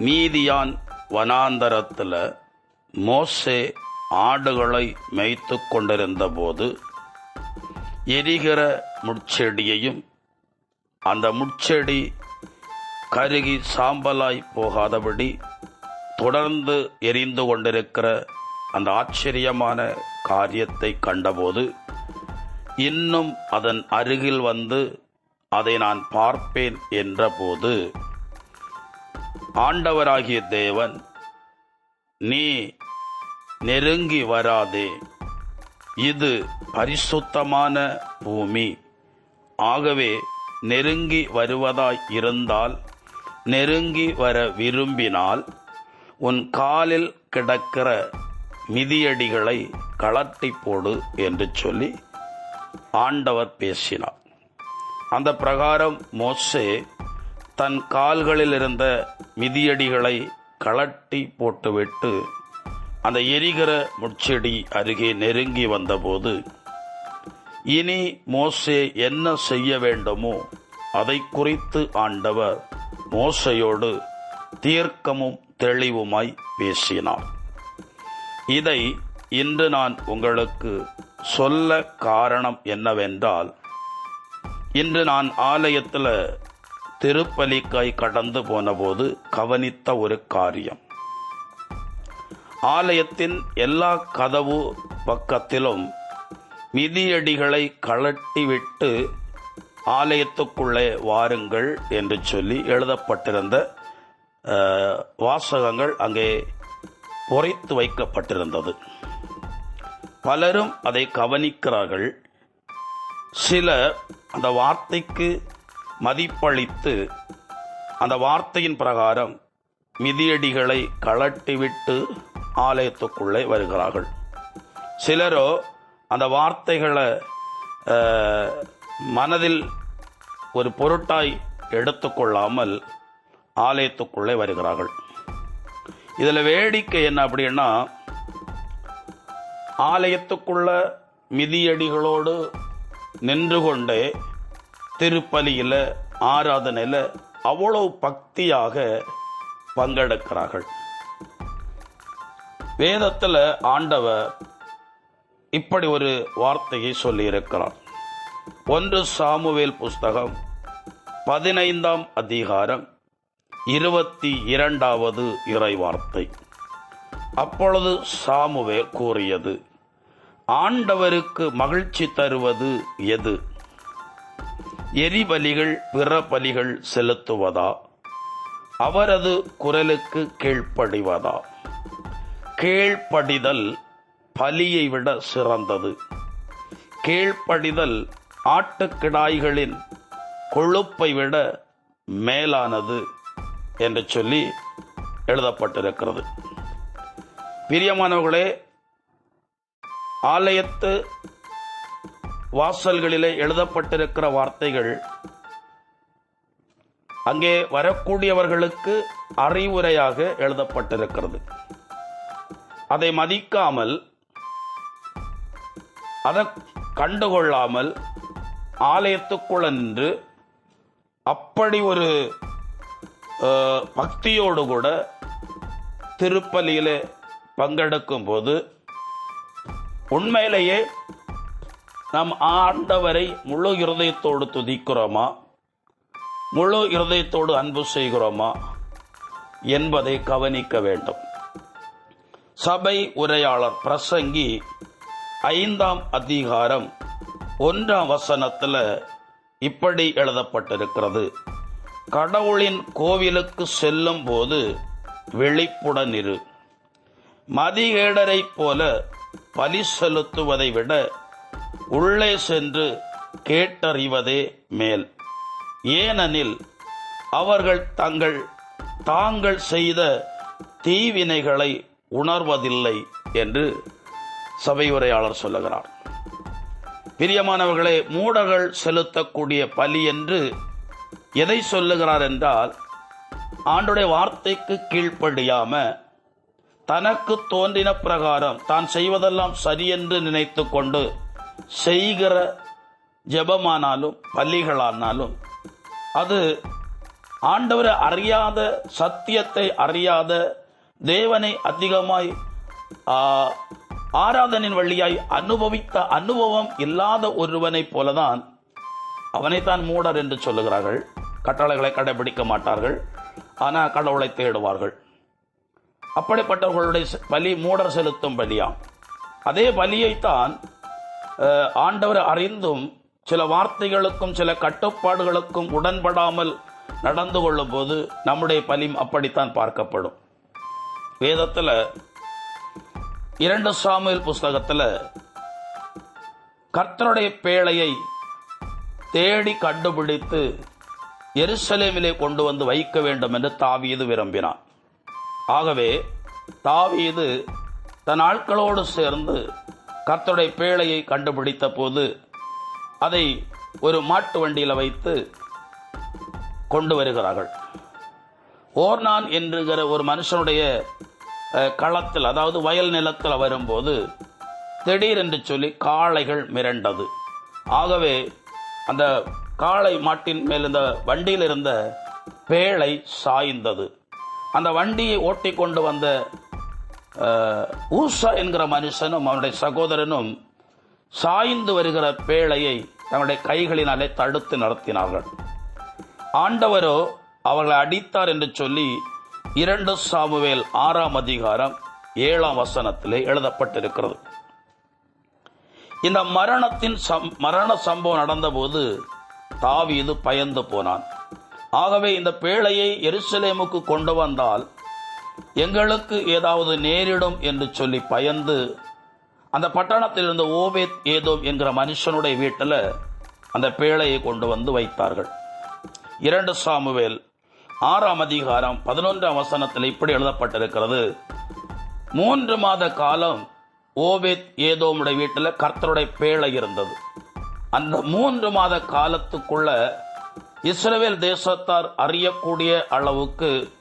மீதியான் வனாந்தரத்தில் மோசே ஆடுகளை மேய்த்து கொண்டிருந்த போது எரிகிற முட்செடியையும் அந்த முட்செடி கருகி சாம்பலாய் போகாதபடி தொடர்ந்து எரிந்து கொண்டிருக்கிற அந்த ஆச்சரியமான காரியத்தை கண்டபோது இன்னும் அதன் அருகில் வந்து அதை நான் பார்ப்பேன் என்றபோது ஆண்டவராகிய தேவன் நீ நெருங்கி வராதே. இது பரிசுத்தமான பூமி. ஆகவே நெருங்கி வருவதாய் இருந்தால் நெருங்கி வர விரும்பினால் உன் காலில் கிடக்கிற மிதியடிகளை கலட்டி போடு என்று சொல்லி ஆண்டவர் பேசினார். அந்த பிரகாரம் மோசே தன் கால்களில் இருந்த மிதியடிகளை கலட்டி போட்டுவிட்டு அந்த எரிகிற முட்செடி அருகே நெருங்கி வந்தபோது இனி மோசே என்ன செய்ய வேண்டுமோ அதை குறித்து ஆண்டவர் மோசையோடு தீர்க்கமும் தெளிவுமாய் பேசினார். இதை இன்று நான் உங்களுக்கு சொல்ல காரணம் என்னவென்றால் இன்று நான் ஆலயத்தில் திருப்பலிக்காய் கடந்து போனபோது கவனித்த ஒரு காரியம். ஆலயத்தின் எல்லா கதவு பக்கத்திலும் மிதியடிகளை கழட்டிவிட்டு ஆலயத்துக்குள்ளே வாருங்கள் என்று சொல்லி எழுதப்பட்டிருந்த வாசகங்கள் அங்கே பொறைத்து வைக்கப்பட்டிருந்தது. பலரும் அதை கவனிக்கிறார்கள். சில அந்த வார்த்தைக்கு மதிப்பளித்து அந்த வார்த்தையின் பிரகாரம் மிதியடிகளை கலட்டிவிட்டு ஆலயத்துக்குள்ளே வருகிறார்கள். சிலரோ அந்த வார்த்தைகளை மனதில் ஒரு பொருட்டாய் எடுத்துக்கொள்ளாமல் ஆலயத்துக்குள்ளே வருகிறார்கள். இதில் வேடிக்கை என்ன அப்படின்னா ஆலயத்துக்குள்ள மிதியடிகளோடு நின்று கொண்டே திருப்பலியில் ஆராதனையில் அவ்வளோ பக்தியாக பங்கெடுக்கிறார்கள். வேதத்தில் ஆண்டவர் இப்படி ஒரு வார்த்தையை சொல்லியிருக்கிறார். ஒன்று சாமுவேல் புஸ்தகம் பதினைந்தாம் அதிகாரம் இருபத்தி இரண்டாவது இறைவார்த்தை. அப்பொழுது சாமுவேல் கூறியது ஆண்டவருக்கு மகிழ்ச்சி தருவது எது? எரிபலிகள் பிற பலிகள் செலுத்துவதா? அவரது குரலுக்கு கீழ்ப்படிவதா? கீழ்ப்படிதல் பலியை விட சிறந்தது. கீழ்ப்படிதல் ஆட்டுக்கிடாய்களின் கொழுப்பை விட மேலானது என்று சொல்லி எழுதப்பட்டிருக்கிறது. பிரியமானவர்களே ஆலயத்து வாசல்களிலே எழுதப்பட்டிருக்கிற வார்த்தைகள். அங்கே வரக்கூடியவர்களுக்கு அறிவுரையாக எழுதப்பட்டிருக்கிறது. அதை மதிக்காமல் அதை கண்டுகொள்ளாமல் ஆலயத்துக்குள்ள நின்று அப்படி ஒரு பக்தியோடு கூட திருப்பலியிலே பங்கெடுக்கும் போது உண்மையிலேயே நாம் ஆண்டவரை முழு இருதயத்தோடு துதிக்கிறோமா? முழு இருதயத்தோடு அன்பு செய்கிறோமா? என்பதை கவனிக்க வேண்டும். சபை உரையாளர் பிரசங்கி ஐந்தாம் அதிகாரம் ஒன்றாம் வசனத்தில் இப்படி எழுதப்பட்டிருக்கிறது. கடவுளின் கோவிலுக்கு செல்லும் போது வெளிப்புடன் இரு. மதிகேடரைப் போல பலி செலுத்துவதை விட உள்ளே சென்று கேட்டறிவதே மேல். ஏனெனில் அவர்கள் தங்கள் தாங்கள் செய்த தீவினைகளை உணர்வதில்லை என்று சபை உரையாளர் சொல்லுகிறார். பிரியமானவர்களே மூடர்கள் செலுத்தக்கூடிய பலி என்று எதை சொல்லுகிறார் என்றால் ஆண்டுடைய வார்த்தைக்கு கீழ்ப்படியாம தனக்கு தோன்றின பிரகாரம் தான் செய்வதெல்லாம் சரியென்று நினைத்து கொண்டு செய்கிற ஜெபமானாலும் பள்ளிகளானாலும் அது ஆண்டவரை அறியாத சத்தியத்தை அறியாத தேவனை அதிகமாய் ஆராதனின் வழியாய் அனுபவித்த அனுபவம் இல்லாத ஒருவனைப் போலதான் அவனைத்தான் மூடர் என்று சொல்லுகிறார்கள். கட்டளைகளை கடைபிடிக்க மாட்டார்கள். ஆனால் கடவுளை தேடுவார்கள். அப்படிப்பட்டவர்களுடைய செ- பலி மூடர் செலுத்தும் பலியாம். அதே பலியைத்தான் ஆண்டவர் அறிந்தும் சில வார்த்தைகளுக்கும் சில கட்டுப்பாடுகளுக்கும் உடன்படாமல் நடந்து கொள்ளும் போது நம்முடைய பலி அப்படித்தான் பார்க்கப்படும். வேதத்தில் இரண்டு சாமியல் புஸ்தகத்தில் கர்த்தருடைய பேழையை தேடி கண்டுபிடித்து எருசலேமிலே கொண்டு வந்து வைக்க வேண்டும் என்று தாவீது விரும்பினான். ஆகவே தாவீது தன் ஆட்களோடு சேர்ந்து கர்த்தருடைய பேழையை கண்டுபிடித்த போது அதை ஒரு மாட்டு வண்டியில் வைத்து கொண்டு வருகிறார்கள். ஓர்னான் என்கிற ஒரு மனுஷனுடைய களத்தில் அதாவது வயல் நிலத்தில் வரும்போது திடீரென்று சொல்லி காளைகள் மிரண்டது. ஆகவே அந்த காளை மாட்டின் மேல் இந்த வண்டியில் இருந்த பேழை சாய்ந்தது. அந்த வண்டியை ஓட்டி கொண்டு வந்த ஊசா என்கிற மனுஷனும் அவனுடைய சகோதரனும் சாய்ந்து வருகிற பேழையை தன்னுடைய கைகளினாலே தடுத்து நடத்தினார்கள். ஆண்டவரோ அவர்களை அடித்தார் என்று சொல்லி இரண்டு சாமுவேல் ஆறாம் அதிகாரம் ஏழாம் வசனத்திலே எழுதப்பட்டிருக்கிறது. இந்த மரணத்தின் சம் மரண சம்பவம் நடந்தபோது இது பயந்து போனான். ஆகவே இந்த பேழையை எருசலேமுக்கு கொண்டு வந்தால் எங்களுக்கு ஏதாவது நேரிடும் என்று சொல்லி பயந்து அந்த பட்டணத்தில் இருந்த ஓபேத் ஏதோம் என்கிற மனுஷனுடைய வீட்டில் அந்த பேழையை கொண்டு வந்து வைத்தார்கள். இரண்டு சாமுவேல் ஆறாம் அதிகாரம் பதினொன்றாம் வசனத்தில் இப்படி எழுதப்பட்டிருக்கிறது. மூன்று மாத காலம் ஓபேத் ஏதோமுடைய வீட்டில் கர்த்தருடைய பேழை இருந்தது. அந்த மூன்று மாத காலத்துக்குள்ள இஸ்ரேல் தேசத்தார் அறியக்கூடிய அளவுக்கு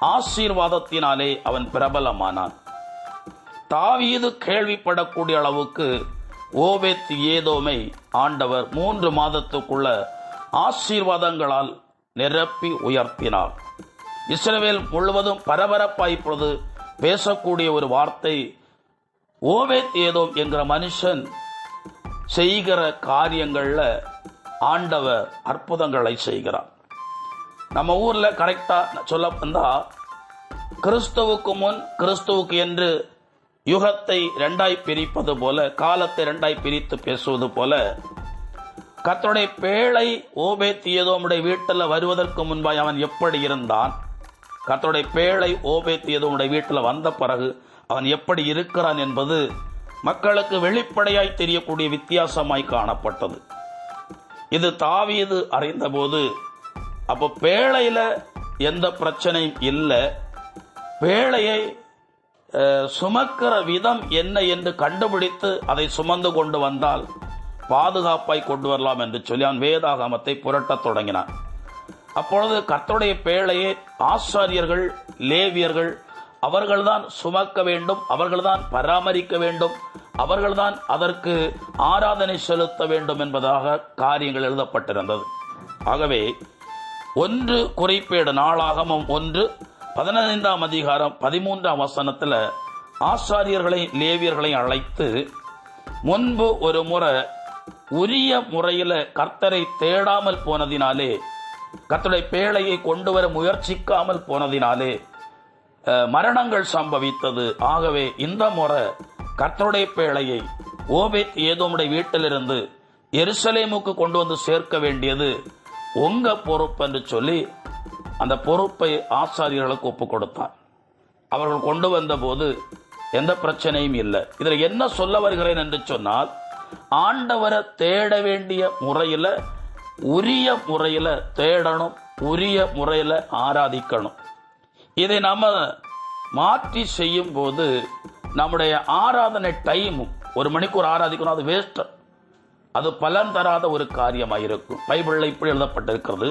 ஆசீர்வாதத்தினாலே அவன் பிரபலமானான். தாவீது கேள்விப்படக்கூடிய அளவுக்கு ஓபேத் ஏதோமை ஆண்டவர் மூன்று மாதத்துக்குள்ள ஆசீர்வாதங்களால் நிரப்பி உயர்த்தினார். இஸ்ரவேல் முழுவதும் பரபரப்பாய் இப்பொழுது பேசக்கூடிய ஒரு வார்த்தை ஓவேத் ஏதோம் என்கிற மனுஷன் செய்கிற காரியங்களில் ஆண்டவர் அற்புதங்களை செய்கிறார். நம்ம ஊரில் கரெக்டாக சொல்ல வந்தால் கிறிஸ்துவுக்கு முன் கிறிஸ்துவுக்கு என்று யுகத்தை ரெண்டாய் பிரிப்பது போல காலத்தை ரெண்டாய் பிரித்து பேசுவது போல கத்தனுடைய பேழை ஓபேத்தியதோமுடைய வீட்டில் வருவதற்கு முன்பாய் அவன் எப்படி இருந்தான்? கத்தனுடைய பேழை ஓபேத்தியதோமுடைய வீட்டில் வந்த பிறகு அவன் எப்படி இருக்கிறான் என்பது மக்களுக்கு வெளிப்படையாய் தெரியக்கூடிய வித்தியாசமாய் காணப்பட்டது. இது தாவீது அறிந்தபோது அப்போ பேழையில் எந்த பிரச்சனையும் இல்லை. பேழையை சுமக்கிற விதம் என்ன என்று கண்டுபிடித்து அதை சுமந்து கொண்டு வந்தால் பாதுகாப்பாய் கொண்டு வரலாம் என்று சொல்லி அவன் வேதாகமத்தை புரட்டத் தொடங்கினான். அப்பொழுது கர்த்தருடைய பேழையை ஆசாரியர்கள் லேவியர்கள் அவர்கள்தான் சுமக்க வேண்டும் அவர்கள்தான் பராமரிக்க வேண்டும் அவர்கள்தான் அதற்கு ஆராதனை செலுத்த வேண்டும் என்பதாக காரியங்கள் எழுதப்பட்டிருந்தது. ஆகவே ஒன்று குறிப்பேடு நாளாகமம் ஒன்று. பதினைந்தாம் அதிகாரம் பதிமூன்றாம் வசனத்தில் ஆசாரியர்களை லேவியர்களை அழைத்து முன்பு ஒரு முறை உரிய முறையில் கர்த்தரை தேடாமல் போனதினாலே கர்த்தருடைய பேழையை கொண்டு வர முயற்சிக்காமல் போனதினாலே மரணங்கள் சம்பவித்தது. ஆகவே இந்த முறை கர்த்தருடைய பேழையை ஓபேத் ஏதோமுடைய வீட்டிலிருந்து எருசலேமுக்கு கொண்டு வந்து சேர்க்க வேண்டியது. உங்க பொறுப்பு என்று சொல்லி அந்த பொறுப்பை ஆசாரியர்களுக்கு ஒப்பு கொடுத்தான். அவர்கள் கொண்டு வந்தபோது எந்த பிரச்சனையும் இல்லை. இதில் என்ன சொல்ல வருகிறேன் என்று சொன்னால் ஆண்டவரை தேட வேண்டிய முறையில் உரிய முறையில் தேடணும் உரிய முறையில் ஆராதிக்கணும். இதை நம்ம மாற்றி செய்யும் போது நம்முடைய ஆராதனை டைமும் ஒரு மணிக்கு ஒரு ஆராதிக்கணும் அது வேஸ்ட்டு அது பலன் தராத ஒரு காரியமாக இருக்கும் பைபிளில் இப்படி எழுதப்பட்டிருக்கிறது.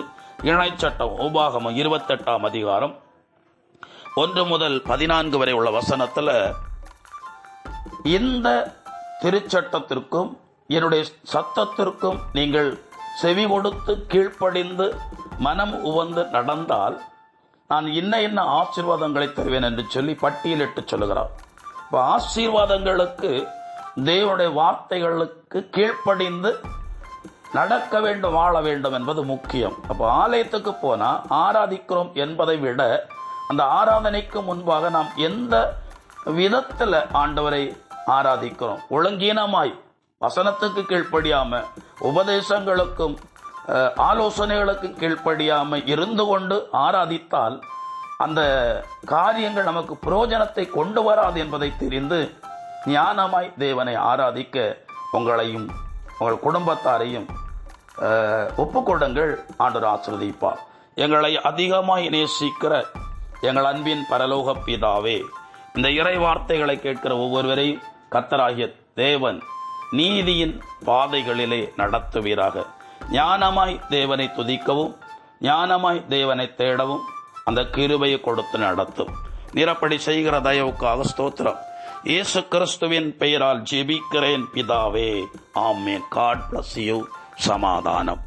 இணைச்சட்டம் உபாகமம் இருபத்தெட்டாம் அதிகாரம். ஒன்று முதல் பதினான்கு வரை உள்ள வசனத்தில் இந்த திருச்சட்டத்திற்கும் என்னுடைய சத்தத்திற்கும் நீங்கள் செவி கொடுத்து கீழ்ப்படிந்து மனம் உவந்து நடந்தால் நான் இன்ன இன்ன ஆசீர்வாதங்களை தருவேன் என்று சொல்லி பட்டியலிட்டு சொல்லுகிறார். இப்போ ஆசீர்வாதங்களுக்கு தேவனுடைய வார்த்தைகளுக்கு கீழ்ப்படிந்து நடக்க வேண்டும் வாழ வேண்டும் என்பது முக்கியம். அப்போ ஆலயத்துக்கு போனால் ஆராதிக்கிறோம் என்பதை விட அந்த ஆராதனைக்கு முன்பாக நாம் எந்த விதத்தில் ஆண்டவரை ஆராதிக்கிறோம்? ஒழுங்கீனமாய் வசனத்துக்கு கீழ்ப்படியாமல் உபதேசங்களுக்கும் ஆலோசனைகளுக்கு கீழ்ப்படியாமல் இருந்து கொண்டு ஆராதித்தால் அந்த காரியங்கள் நமக்கு பிரயோஜனத்தை கொண்டு வராது என்பதை தெரிந்து ஞானமாய் தேவனை ஆராதிக்க உங்களையும் உங்கள் குடும்பத்தாரையும் அஹ், ஒப்புக்கொடுங்கள் ஆண்டவர் ஆசிர்வதிப்பார். எங்களை அதிகமாய் நேசிக்கிற எங்கள் அன்பின் பரலோக பிதாவே இந்த இறை வார்த்தைகளை கேட்கிற ஒவ்வொருவரையும் கத்தராகிய தேவன் நீதியின் பாதைகளிலே நடத்துவீராக. ஞானமாய் தேவனை துதிக்கவும் ஞானமாய் தேவனை தேடவும் அந்த கிருபையை கொடுத்து நடத்தும். நிறப்படி செய்கிற தயவுக்காக ஸ்தோத்திரம். இயேசு கிறிஸ்துவின் பெயரால் ஜெபிக்கிறேன் பிதாவே. ஆமே காட் பிளஸ் யூ. சமாதானம்.